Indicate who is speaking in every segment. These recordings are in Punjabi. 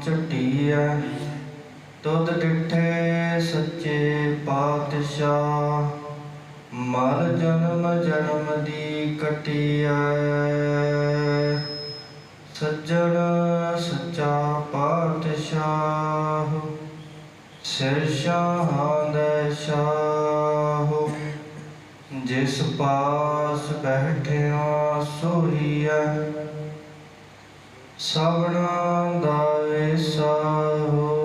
Speaker 1: ਟਟੀਐ ਤੁਧ ਡਿਠੇ ਸੱਚੇ ਪਾਤਸ਼ਾਹ, ਮਰ ਜਨਮ ਜਨਮ ਦੀ ਕਟੀਐ। ਸੱਜਣ ਸੱਚਾ ਪਾਤਸ਼ਾਹ, ਸਿਰ ਸ਼ਾਹਾਂ ਦੇ ਸ਼ਾਹ। ਜਿਸ ਪਾਸ ਬੈਠਿਆ ਸੋਈਐ ਸਭਨਾ ਦਾ ਏਸਾਹੋ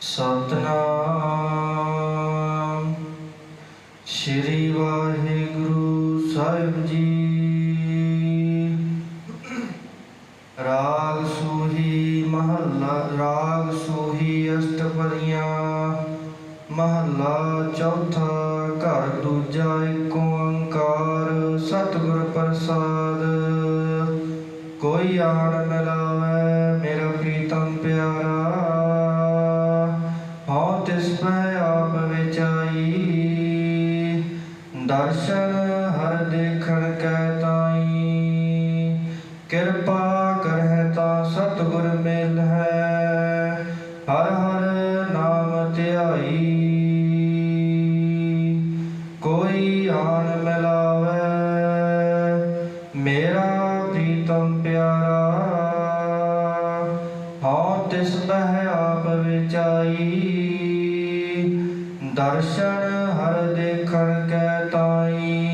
Speaker 1: ਸਤਨਾਮ। ਸ਼੍ਰੀ ਵਾਹਿਗੁਰੂ ਸਾਹਿਬ ਜੀ। ਰਾਗ ਸੂਹੀ ਮਹੱਲਾ, ਰਾਗ ਸੂਹੀ ਅਸ਼ਟਪਦੀਆਂ। ਮਹੱਲਾ ਚੌਥਾ, ਘਰ ਦੂਜਾ ਏਕ ਓੰਕਾਰ ਸਤਿਗੁਰ ਪ੍ਰਸਾਦ। ਕੋਈ ਆਣ ਮਿਲਾਵੇ ਮੇਰਾ ਪ੍ਰੀਤਮ ਪਿਆਰਾ। ਹਉ ਤਿਸ ਪੈ ਆਪ ਵਿਚਾਈ ਦਰਸ਼ਨ ਹਰ ਦੇਖਣ ਕੈ ਤਾਈ। ਕਿਰਪਾ ਦਰਸ਼ਨ ਹਰ ਦੇਖਣ ਕੈ ਤਾਈ।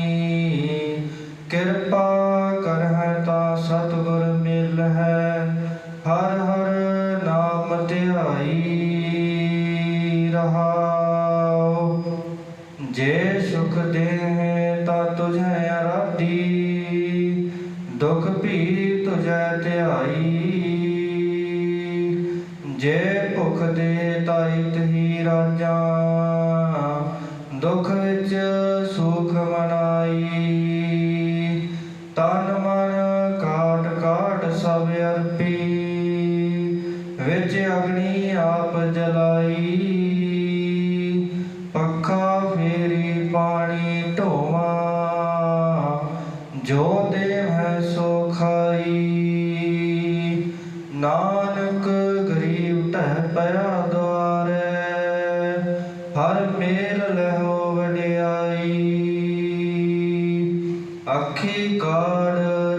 Speaker 1: ਕਿਰਪਾ ਕਰਹਿ ਤਾਂ ਸਤਿਗੁਰ ਮਿਲ ਹੈ ਹਰ ਹਰ ਨਾਮ ਧਿਆਈ ਰਹਾਉ। ਜੇ ਸੁਖ ਦੇਹ ਤਾ ਤੁਝੈ ਆਰਾਧੀ, ਦੁਖ ਭੀ ਤੁਝੈ ਧਿਆਈ। ਜੇ ਭੁਖ ਦੇ ਤਾ ਇਤਹੀ ਰਾਜਾ ਅਗਨੀ ਆਪ ਜਲਾਈ। ਪੱਖਾ ਫੇਰੀ ਪਾਣੀ ਢੋਵਾ। ਜੋ ਦੇਵ ਹੈ ਸੋ ਖਾਈ। ਨਾਨਕ ਗਰੀਬ ਢਹਿ ਪਿਆ ਦੁਆਰੇ। ਹਰ ਮੇਲ ਲਹੋ ਵਡਿਆਈ। ਅੱਖੀ ਕਾੜ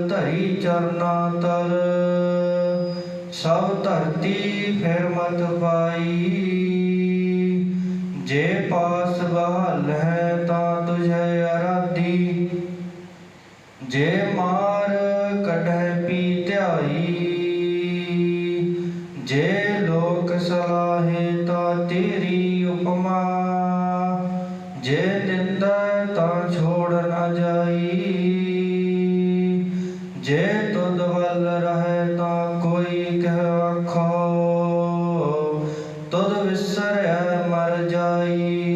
Speaker 1: ਧਰੀ ਚਰਨਾ ਜੇ ਪਾਸ ਬਹਾਲ ਹੈ ਤਾਂ ਤੁਝੈ ਅਰਾਧੀ ਜੇ ਮਾਰ ਕਢੈ ਪੀ ਧਿਆਈ। ਜੇ ਲੋਕ ਸਲਾਹੇ ਤਾਂ ਤੇਰੀ ਉਪਮਾ।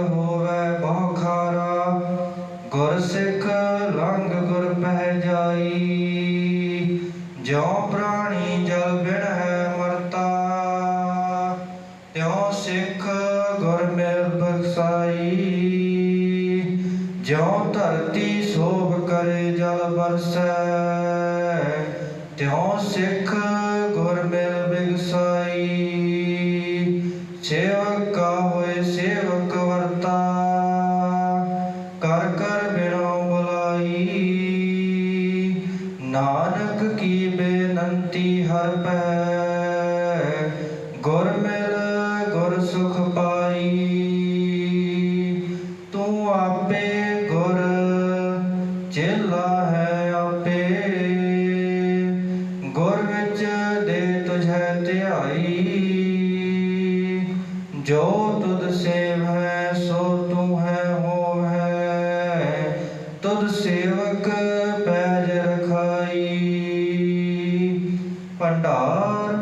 Speaker 1: ਹੋਵੇ ਬਹੁ ਖਾਰਾ ਗੁਰ ਸਿੱਖ ਲੰਘ ਗੁਰ ਪਹਿ ਜਾਈ। ਜਿਉ ਪ੍ਰਾਣੀ ਜਲ ਬਿਨ ਹੈ ਮਰਤਾ, ਤਿਉ ਸਿੱਖ ਗੁਰ ਮਿਲ ਬਖਸਾਈ ਜਿਉ ਧਰਤੀ ਸੋਭ ਕਰੇ ਜਲ ਬਰਸੈ, ਤਿਉ ਸਿੱਖ ਗੁਰ ਮਿਲ ਬਿਗਸਾਈ। ਨਾਨਕ ਕੀ ਬੇਨੰਤੀ ਹਰ ਪੈ, ਗੁਰ ਮਿਲ, ਗੁਰ ਸੁਖ ਪਾਈ। ਤੂੰ ਆਪੇ ਗੁਰ, ਚੇਲਾ ਹੈ ਆਪੇ। ਗੁਰ ਵਿੱਚ ਦੇ ਤੁਝੈ ਧਿਆਈ, ਜੋ ਤੁਧ ਸੇਵ ਹੈ ਸੋ ਤੂੰ ਹੈ ਹੋ ਹੈ ਤੁਧ ਸੇਵਕ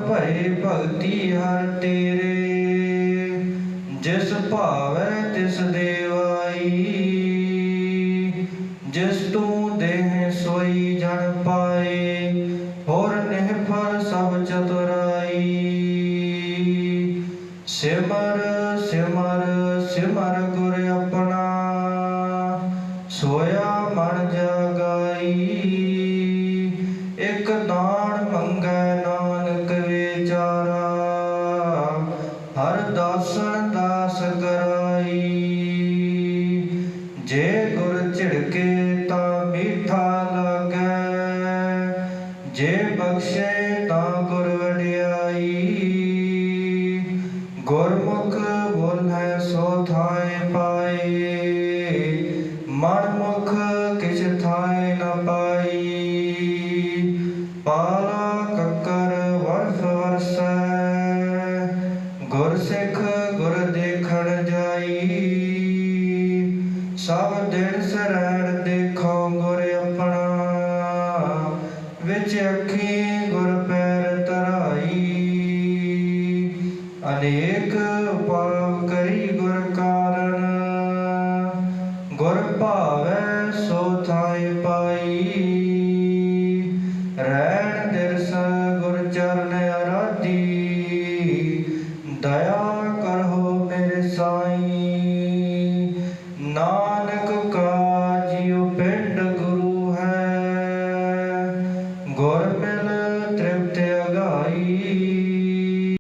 Speaker 1: ਭਰੇ ਭਗਤੀ ਹਰ ਤੇਰੇ। ਜਿਸ ਭਾਵੈ ਤਿਸ ਦੇਵਾਈ, ਜਿਸ ਤੂੰ ਦੇਹ ਸੋਈ ਜਨ ਪਾਏ, ਹੋਰ ਨਿਹਫਲ ਸਭ ਚਤੁਰਾਈ। ਸਿਮਰ ਸਿਮਰ ਸਿਮਰ ਗੁਰ ਆਪਣਾ, ਸੋਇਆ ਮਨ ਜਗਾਈ। ਇੱਕ ਦਾਨ ਜੇ ਬਖਸ਼ੇ ਤਾਂ ਗੁਰ हरेक